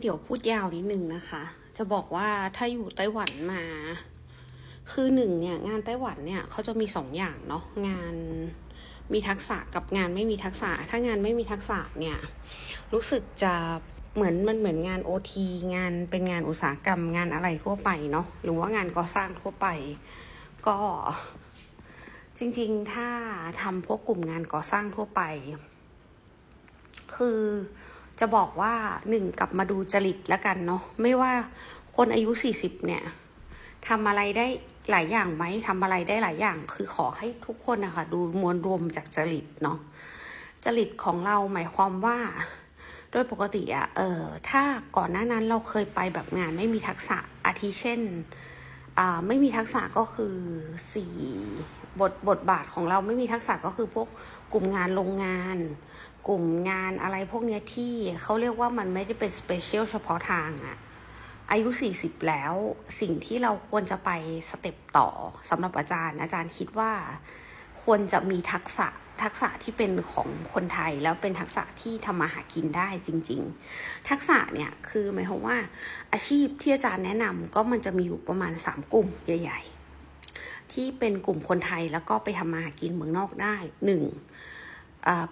เดี๋ยวพูดยาวนิดนึงนะคะ จะบอกว่าถ้าอยู่ไต้หวันมา คือหนึ่งเนี่ยงานไต้หวันเนี่ยเขาจะมีสองอย่างเนาะงานมีทักษะกับงานไม่มีทักษะ ถ้างานไม่มีทักษะเนี่ยรู้สึกจะเหมือนมันเหมือนงานโอทีงานเป็นงานอุตสาหกรรมงานอะไรทั่วไปเนาะหรือว่างานก่อสร้างทั่วไป ก็จริงๆถ้าทำพวกกลุ่มงานก่อสร้างทั่วไป คือ จะบอกว่าหนึ่งกลับมาดูจริตแล้วกันเนาะไม่ว่าคนอายุสี่สิบเนี่ยทำอะไรได้หลายอย่างไหมทำอะไรได้หลายอย่าง คือขอให้ทุกคนนะคะดูมวลรวมจากจริตเนาะจริตของเราหมายความว่า โดยปกติอะเออถ้าก่อนหน้านั้นเราเคยไปแบบงานไม่มีทักษะอาทิเช่นอ่าไม่มีทักษะก็คือสี่บทบทบาทของเราไม่มีทักษะก็คือพวกกลุ่มงานโรงงาน กลุ่มงานอะไรพวกเนี้ยที่เขาเรียกว่ามันไม่ได้เป็นสเปเชียลเฉพาะทางอะอายุ 40 แล้วสิ่งที่เราควรจะไปสเต็ปต่อสำหรับอาจารย์ อาจารย์คิดว่าควรจะมีทักษะทักษะที่เป็นของคนไทยแล้วเป็นทักษะที่ทำมาหากินได้จริง ๆ ทักษะเนี่ยคือหมายความว่าอาชีพที่อาจารย์แนะนำก็มันจะมีอยู่ประมาณ 3 กลุ่มใหญ่ ๆ ที่เป็นกลุ่มคนไทยแล้วก็ไปทำมาหากินเมืองนอกได้หนึ่ง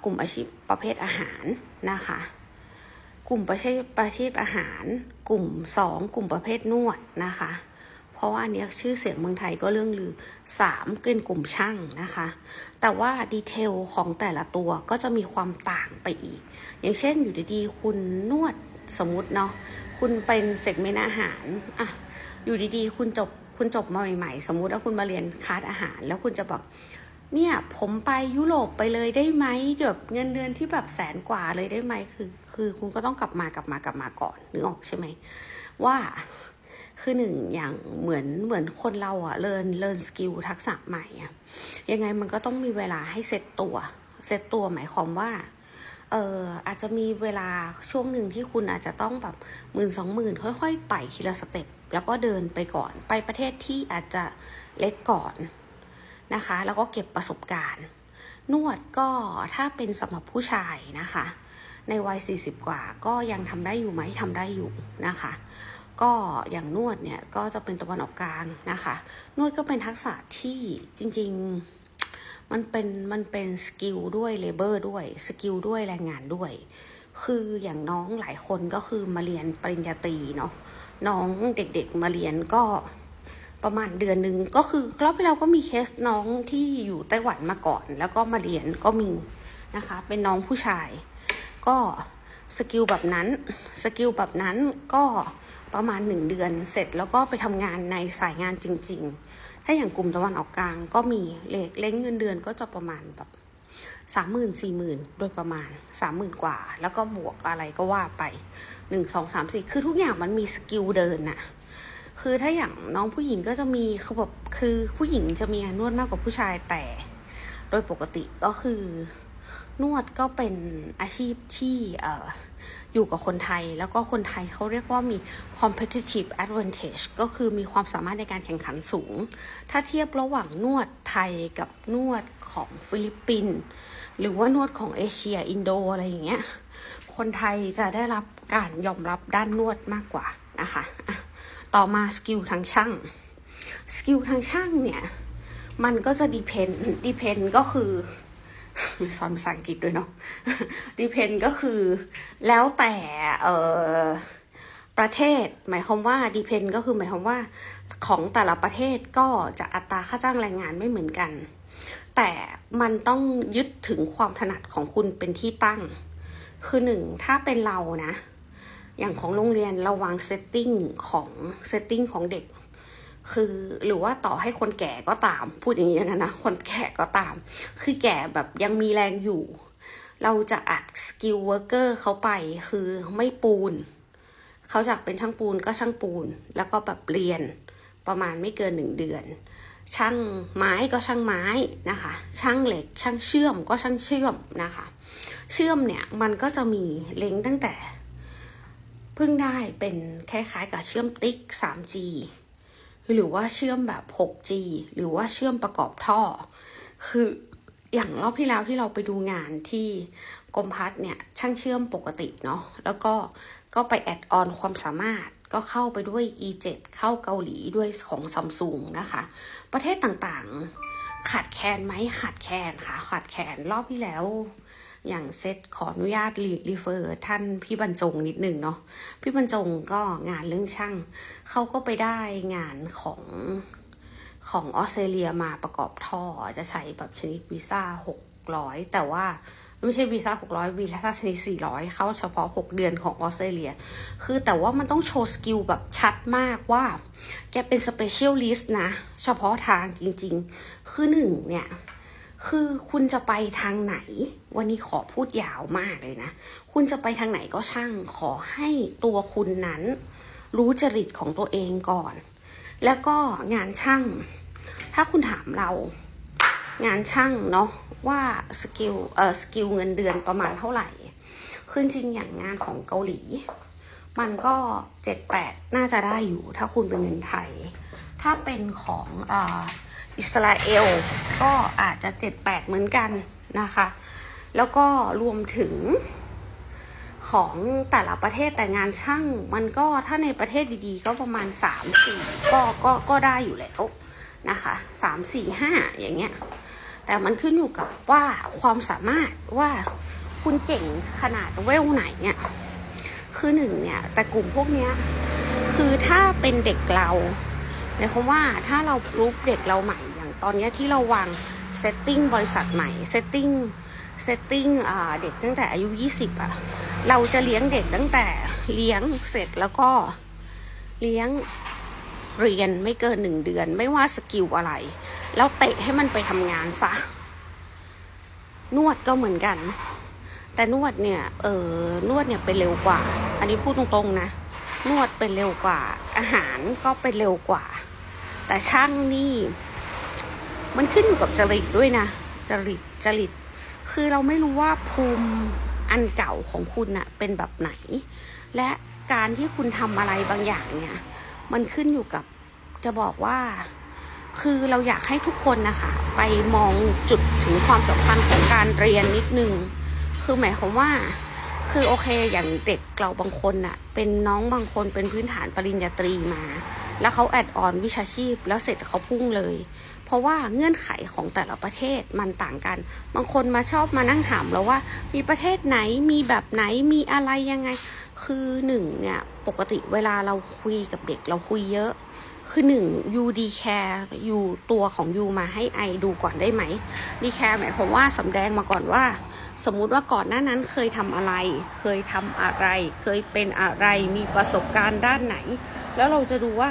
กลุ่มอาชีพประเภทอาหารนะคะ กลุ่มประเภทประเภทอาหาร กลุ่มสองกลุ่มประเภทนวดนะคะ เพราะว่าอันนี้ชื่อเสียงเมืองไทยก็เรื่องลือสามเป็นกลุ่มช่างนะคะ แต่ว่าดีเทลของแต่ละตัวก็จะมีความต่างไปอีก อย่างเช่นอยู่ดีๆ คุณนวดสมมติเนาะคุณเป็นเซกเมนต์อาหารอะอยู่ดีๆ คุณจบคุณจบมาใหม่ๆ สมมุติว่าคุณมาเรียนคาสอาหาร แล้วคุณจะบอก เนี่ยผมไปยุโรปไปเลยได้ไหมแบบเงินเดือนที่แบบแสนกว่าเลยได้ไหมคือ คือคุณก็ต้องกลับมากลับมากลับมาก่อนนึกออกใช่ไหมว่าคือหนึ่งอย่างเหมือนเหมือนคนเราอะเรียนเรียนสกิลทักษะใหม่อะยังไงมันก็ต้องมีเวลาให้เซตตัวเซตตัวหมายความว่าเอออาจจะมีเวลาช่วงหนึ่งที่คุณอาจจะต้องแบบหมื่นสองหมื่นค่อยๆไต่ทีละสเต็ปแล้วก็เดินไปก่อนไปประเทศที่อาจจะเล็กก่อน นะคะ แล้วก็เก็บประสบการณ์ นวดก็ถ้าเป็นสำหรับผู้ชายนะคะ ในวัย 40 กว่าก็ยังทำได้อยู่ไหมทำได้อยู่นะคะ ก็อย่างนวดเนี่ยก็จะเป็นตะวันออกกลางนะคะ นวดก็เป็นทักษะที่จริงๆมันเป็นมันเป็นสกิลด้วยเลเบอร์ด้วยสกิลด้วยแรงงานด้วย คืออย่างน้องหลายคนก็คือมาเรียนปริญญาตรีเนาะน้องเด็กๆมาเรียนก็ ประมาณเดือนหนึ่งก็คือรอบที่เราก็มีเคสน้องที่อยู่ไต้หวันมาก่อน แล้วก็มาเรียนก็มีนะคะ เป็นน้องผู้ชาย ก็สกิลแบบนั้นสกิลแบบนั้นก็ประมาณหนึ่งเดือนเสร็จแล้วก็ไปทำงานในสายงานจริง ๆ ถ้าอย่างกลุ่มตะวันออกกลางก็มีเลขเล้งเงินเดือนก็จะประมาณแบบสามหมื่นสี่หมื่นโดยประมาณสามหมื่นกว่า แล้วก็บวกอะไรก็ว่าไปหนึ่งสองสามสี่คือทุกอย่างมันมีสกิลเดินน่ะ คือถ้าอย่างน้องผู้หญิงก็จะมีคือแบบคือผู้หญิงจะมีงานนวดมากกว่าผู้ชายแต่ โดยปกติก็คือนวดก็เป็นอาชีพที่เอ่ออยู่กับคนไทย แล้วก็คนไทยเขาเรียกว่ามี competitive advantage ก็คือมีความสามารถในการแข่งขันสูง ถ้าเทียบระหว่างนวดไทยกับนวดของฟิลิปปินส์หรือว่านวดของเอเชียอินโดอะไรอย่างเงี้ย คนไทยจะได้รับการยอมรับด้านนวดมากกว่านะคะ ต่อมาสกิลทางช่างสกิลทางช่างเนี่ย มันก็จะดีเพนดีเพนก็คือสอนภาษาอังกฤษด้วยเนาะดีเพนก็คือแล้วแต่เอ่อประเทศ หมายความว่าดีเพนก็คือหมายความว่าของแต่ละประเทศก็จะอัตราค่าจ้างแรงงานไม่เหมือนกัน แต่มันต้องยึดถึงความถนัดของคุณเป็นที่ตั้ง คือหนึ่งถ้าเป็นเรานะ อย่างของโรงเรียนเราวางเซตติ้งของเซตติ้งของเด็ก คือหรือว่าต่อให้คนแก่ก็ตาม พูดอย่างนี้นะนะคนแก่ก็ตาม คือแก่แบบยังมีแรงอยู่ เราจะอัดสกิลเวอร์เกอร์เขาไปคือไม่ปูน เขาจากเป็นช่างปูนก็ช่างปูน แล้วก็แบบเรียนประมาณไม่เกินหนึ่งเดือน ช่างไม้ก็ช่างไม้นะคะ ช่างเหล็ก ช่างเชื่อมก็ช่างเชื่อมนะคะ เชื่อมเนี่ยมันก็จะมีเล็งตั้งแต่ เพิ่งได้เป็นคล้ายๆกับเชื่อมติ๊ก 3G หรือว่าเชื่อมแบบ 6G หรือว่าเชื่อมประกอบท่อ คืออย่างรอบที่แล้วที่เราไปดูงานที่กรมพัฒเนี่ยช่างเชื่อมปกติเนาะแล้วก็ก็ไปแอดออนความสามารถก็เข้าไปด้วย E7 เข้าเกาหลีด้วยของซัมซุงนะคะ ประเทศต่างๆ ขาดแคลนไหมขาดแคลนค่ะ ขาดแคลนรอบที่แล้ว อย่างเซตขออนุญาตรีเฟอร์ท่านพี่บรรจงนิดหนึ่งเนาะพี่บรรจงก็งานเรื่องช่าง เขาก็ไปได้งานของของออสเตรเลียมาประกอบท่อจะใช้แบบชนิดวีซ่าหกร้อยแต่ว่าไม่ใช่วีซ่าหกร้อยวีซ่าชนิดสี่ร้อยเข้าเฉพาะหกเดือนของออสเตรเลีย คือแต่ว่ามันต้องโชว์สกิลแบบชัดมากว่า แกเป็นสเปเชียลลิสต์นะ เฉพาะทางจริงๆ คือหนึ่งเนี่ย คือคุณจะไปทางไหน วันนี้ขอพูดยาวมากเลยนะ คุณจะไปทางไหนก็ช่าง ขอให้ตัวคุณนั้น รู้จริตของตัวเองก่อน แล้วก็งานช่าง ถ้าคุณถามเรา งานช่างเนาะว่าสกิลเอ่อสกิลเงินเดือนประมาณเท่าไหร่คือจริงอย่างงานของเกาหลี มันก็เจ็ดแปดน่าจะได้อยู่ ถ้าคุณเป็นเงินไทย ถ้าเป็นของอ่า อิสราเอล ก็อาจจะเจ็ดแปดเหมือนกันนะคะ แล้วก็รวมถึงของแต่ละประเทศแต่งานช่าง มันก็ถ้าในประเทศดีๆ ก็ประมาณสามสี่ก็ก็ก็ได้อยู่แล้วนะคะสามสี่ห้าอย่างเงี้ย แต่มันขึ้นอยู่กับว่าความสามารถว่าคุณเก่งขนาดเวลไหนเนี่ย คือหนึ่งเนี่ย แต่กลุ่มพวกเนี้ย คือถ้าเป็นเด็กเรา หมายความว่าถ้าเรารูปเด็กเราใหม่อย่างตอนนี้ที่เราวางเซตติ้งบริษัทใหม่เซตติ้งเซตติ้งเด็กตั้งแต่อายุ 20อะเราจะเลี้ยงเด็กตั้งแต่เลี้ยงเสร็จแล้วก็เลี้ยงเรียนไม่เกินหนึ่งเดือน ไม่ว่าสกิลอะไร แล้วเตะให้มันไปทำงานซะ นวดก็เหมือนกัน แต่นวดเนี่ย เออนวดเนี่ยเป็นเร็วกว่า อันนี้พูดตรงๆนะ นวดเป็นเร็วกว่า อาหารก็เป็นเร็วกว่า แต่ช่างนี่ มันขึ้นอยู่กับจริตด้วยนะจริตจริต คือเราไม่รู้ว่าภูมิอันเก่าของคุณน่ะเป็นแบบไหน และการที่คุณทำอะไรบางอย่างเนี่ย มันขึ้นอยู่กับจะบอกว่า คือเราอยากให้ทุกคนนะคะ ไปมองจุดถึงความสำคัญของการเรียนนิดนึง คือหมายความว่า คือโอเคอย่างเด็กเราบางคนน่ะ เป็นน้องบางคนเป็นพื้นฐานปริญญาตรีมา แล้วเขาแอดออนวิชาชีพ แล้วเสร็จเขาพุ่งเลย เพราะว่าเงื่อนไขของแต่ละประเทศมันต่างกัน บางคนมาชอบมานั่งถามเราว่า มีประเทศไหนมีแบบไหนมีอะไรยังไง คือหนึ่งเนี่ยปกติเวลาเราคุยกับเด็กเราคุยเยอะ คือหนึ่งยูดีแคร์ยูตัวของยูมาให้ไอดูก่อนได้ไหมดีแคร์หมายความว่าสำแดงมาก่อนว่า สมมุติว่าก่อนหน้านั้นเคยทำอะไร เคยทำอะไร เคยเป็นอะไร มีประสบการณ์ด้านไหน แล้วเราจะดูว่า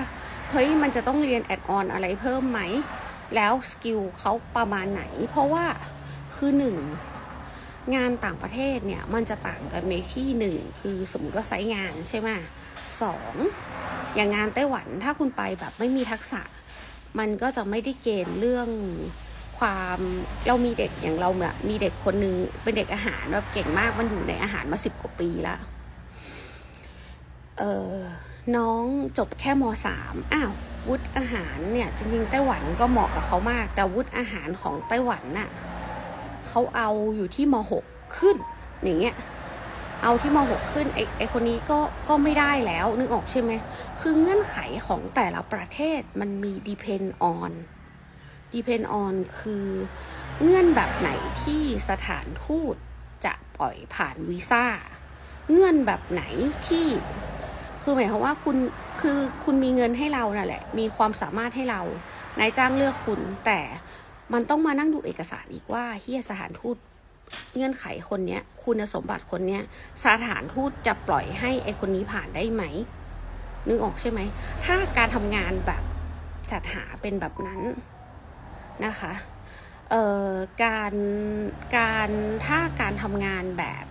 เฮ้ย มันจะต้องเรียนแอดออนอะไรเพิ่มไหม แล้วสกิลเขาประมาณไหน เพราะว่าคือหนึ่งงานต่างประเทศเนี่ยมันจะต่างกันในที่หนึ่งคือสมมติว่าไซต์งานใช่ไหมสองอย่างงานไต้หวันถ้าคุณไปแบบไม่มีทักษะ มันก็จะไม่ได้เกณฑ์เรื่อง ความเรามีเด็กอย่างเราเนี่ยมีเด็กคนหนึ่งเป็นเด็กอาหารแบบเก่งมากมันอยู่ในอาหารมาสิบกว่าปีแล้วเออน้องจบแค่มสามอ้าววุฒิอาหารเนี่ย จริงๆไต้หวันก็เหมาะกับเขามาก แต่วุฒิอาหารของไต้หวันน่ะเขาเอาอยู่ที่มหกขึ้น อย่างเงี้ยเอาที่มหกขึ้นไอ้ไอคนนี้ก็ก็ไม่ได้แล้วนึกออกใช่ไหมคือเงื่อนไขของแต่ละประเทศมันมี depend on depend on คือเงื่อนแบบไหนที่สถานทูตจะปล่อยผ่านวีซ่า เงื่อนแบบไหนที่ คือหมายความว่าคุณคือคุณมีเงินให้เรานั่นแหละ มีความสามารถให้เรานายจ้างเลือกคุณ แต่มันต้องมานั่งดูเอกสารอีกว่าเฮียสถานทูตเงื่อนไขคนเนี้ย คุณสมบัติคนเนี้ยสถานทูตจะปล่อยให้ไอคนนี้ผ่านได้ไหมนึกออกใช่ไหม ถ้าการทำงานแบบจัดหาเป็นแบบนั้น นะคะเอ่อการการถ้าการทำงานแบบ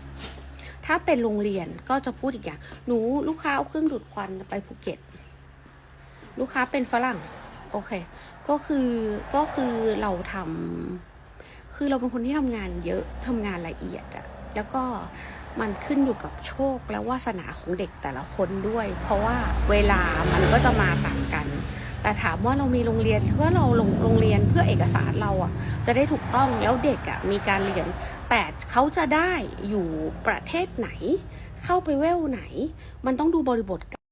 ถ้าเป็นโรงเรียนก็จะพูดอีกอย่าง หนูลูกค้าเอาเครื่องดูดควันไปภูเก็ต ลูกค้าเป็นฝรั่ง โอเค ก็คือก็คือเราทำคือเราเป็นคนที่ทำงานเยอะทำงานละเอียดอะแล้วก็มันขึ้นอยู่กับโชคและวาสนาของเด็กแต่ละคนด้วย เพราะว่าเวลามันก็จะมาต่างกัน แต่ถามว่าเรามีโรงเรียนเพื่อเราลงโรงเรียนเพื่อเอกสารเราอะจะได้ถูกต้องแล้วเด็กอะมีการเรียน แต่เขาจะได้อยู่ประเทศไหน เข้าไปเวลไหน มันต้องดูบริบท